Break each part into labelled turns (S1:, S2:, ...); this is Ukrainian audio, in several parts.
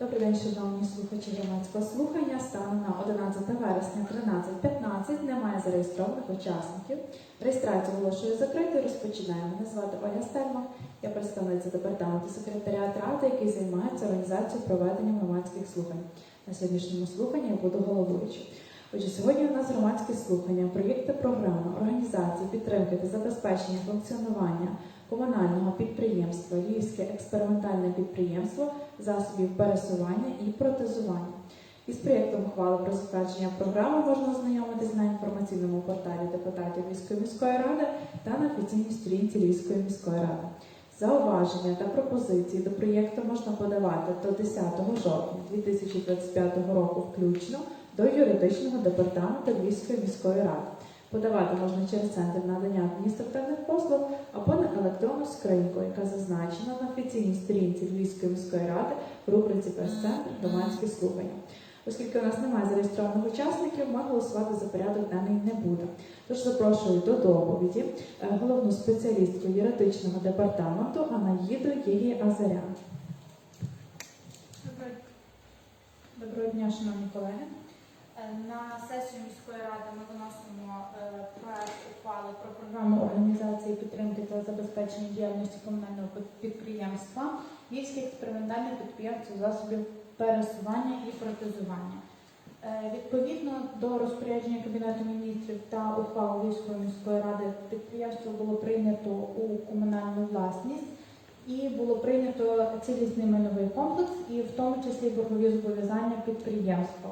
S1: Добрий день, шановні слухачі громадського слухання. Станом на 11 вересня 13.15 немає зареєстрованих учасників. Реєстрацію оголошую закритою. Розпочинаємо. Мене звати Оля Стерма, Я представниця департаменту секретаріат ради, який займається організацією проведення громадських слухань. На сьогоднішньому слуханні я буду головуючою. Отже, сьогодні у нас громадське слухання, проєкти програми, організації, підтримки та забезпечення функціонування комунального підприємства Львівське експериментальне підприємство засобів пересування і протезування. Із проєктом ухвали про затвердження програми можна ознайомитись на інформаційному порталі депутатів Львівської міської ради та на офіційній сторінці Львівської міської ради. Зауваження та пропозиції до проєкту можна подавати до 10 жовтня 2025 року включно до юридичного департаменту Львівської міської ради. Подавати можна через центр надання адміністративних послуг або на електронну скриньку, яка зазначена на офіційній сторінці Львівської міської ради в рубриці прес-центр громадські слухання. Оскільки у нас немає зареєстрованих учасників, ми голосувати за порядок денний не буде. Тож запрошую до доповіді е, головну спеціалістку юридичного департаменту Анаїду Єгії Азарян.
S2: Доброго
S1: дня, шановні колеги.
S2: Е, На сесію міської ради ми виносимо е, проект ухвали про
S1: Програму організації підтримки та забезпечення діяльності комунального підприємства Львівське експериментальне підприємство засобів пересування і протезування. Е, Відповідно до розпорядження Кабінету міністрів та ухвали Львівської міської ради підприємство було прийнято у комунальну власність і було прийнято цілісний майновий комплекс, і в тому числі боргові зобов'язання підприємства.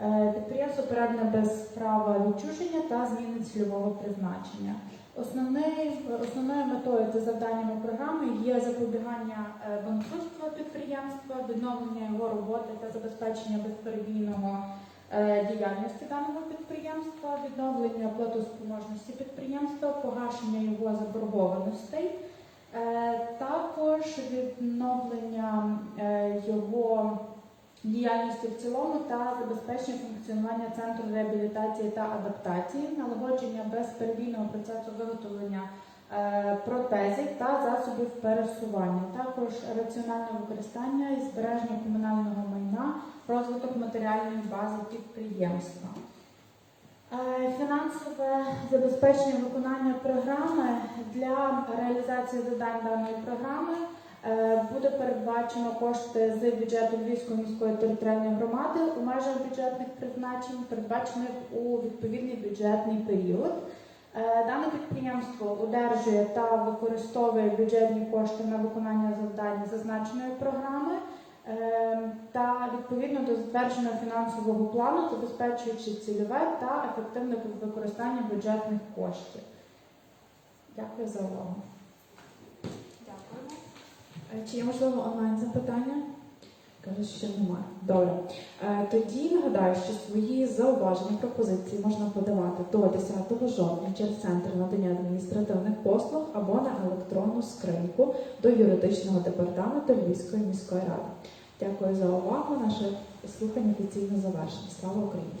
S1: Е, Підприємство передане без права відчуження та зміни цільового призначення. Основною, основною метою та завданнями програми є запобігання е, банкрутства підприємства, відновлення його роботи та забезпечення безперебійного е, діяльності даного підприємства, відновлення платоспроможності підприємства, погашення його заборгованостей, також відновлення діяльності в цілому та забезпечення функціонування центру реабілітації та адаптації, налагодження безперебійного процесу виготовлення е, протезів та засобів пересування, також раціональне використання і збереження комунального майна, розвиток матеріальної бази підприємства. Е, Фінансове забезпечення виконання програми для реалізації завдань даної програми Буде передбачено кошти з бюджету Львівської міської територіальної громади у межах бюджетних призначень, передбачених у відповідний бюджетний період. Е, Дане підприємство одержує та використовує бюджетні кошти на виконання завдань зазначеної програми е, та відповідно до затвердженого фінансового плану, забезпечуючи цільове та ефективне використання бюджетних коштів. Дякую за увагу. Е, Чи є можливо онлайн запитання? Кажуть, що немає. Добре. Е, Тоді нагадаю, що свої зауваження, пропозиції можна подавати до 10 жовтня через центр надання адміністративних послуг або на електронну скриньку до юридичного департаменту Львівської міської ради. Дякую за увагу. Наше слухання офіційно завершено. Слава Україні!